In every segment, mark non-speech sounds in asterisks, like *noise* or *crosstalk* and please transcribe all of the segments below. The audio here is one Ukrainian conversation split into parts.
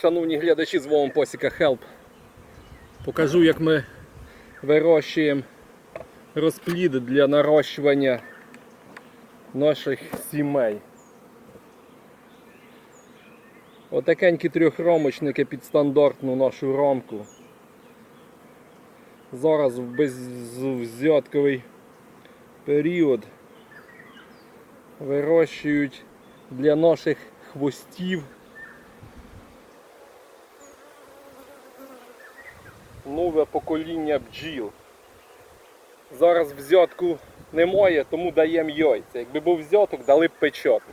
Шановні глядачі, з вами Посіка Help. Покажу, як ми вирощуємо розплід для нарощування наших сімей. Отакенькі трьохромочники під стандартну нашу рамку. Зараз в безвзятковий період вирощують для наших хвостів нове покоління бджіл. Зараз взятку немає, тому даємо яйця. Якби був взяток, дали б печатку.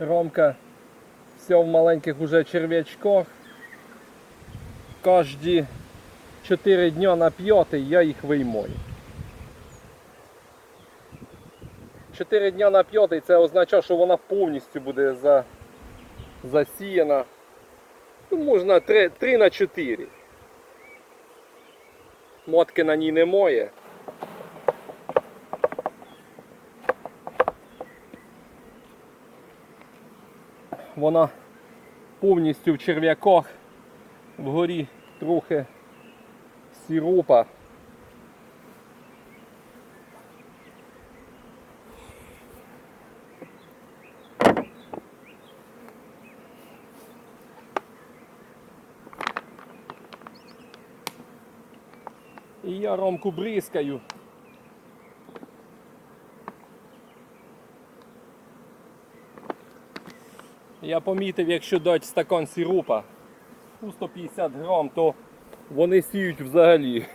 Ромка все в маленьких уже черв'ячках. Кожні 4 дня на я їх виймаю. 4 дня на п'ятий це означає, що вона повністю буде за... засіяна. Ну, можна 3, 3 на 4. Мотки на ній немає. Вона повністю в черв'яках, вгорі трохи сиропа. І я ромку бризкаю. Я помітив, якщо дати стакан сиропа у 150 грам, то вони сіють взагалі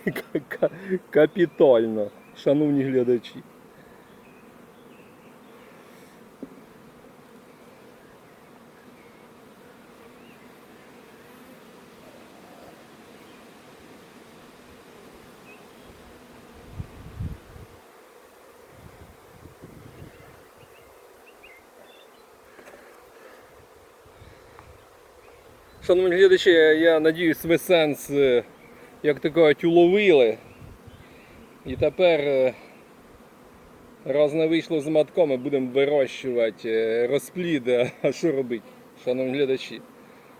*laughs* капітально, шановні глядачі. Шановні глядачі, я надіюсь, ви сенс, е, як то кажуть, уловили. І тепер, е, раз не вийшло з матком, ми будемо вирощувати е, розплід. *laughs* А- що робити, шановні глядачі?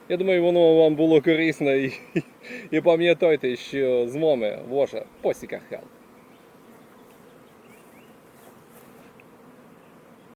Я думаю, воно вам було корисно і, *laughs* і пам'ятайте, що з вами ваша Посіка Хелп.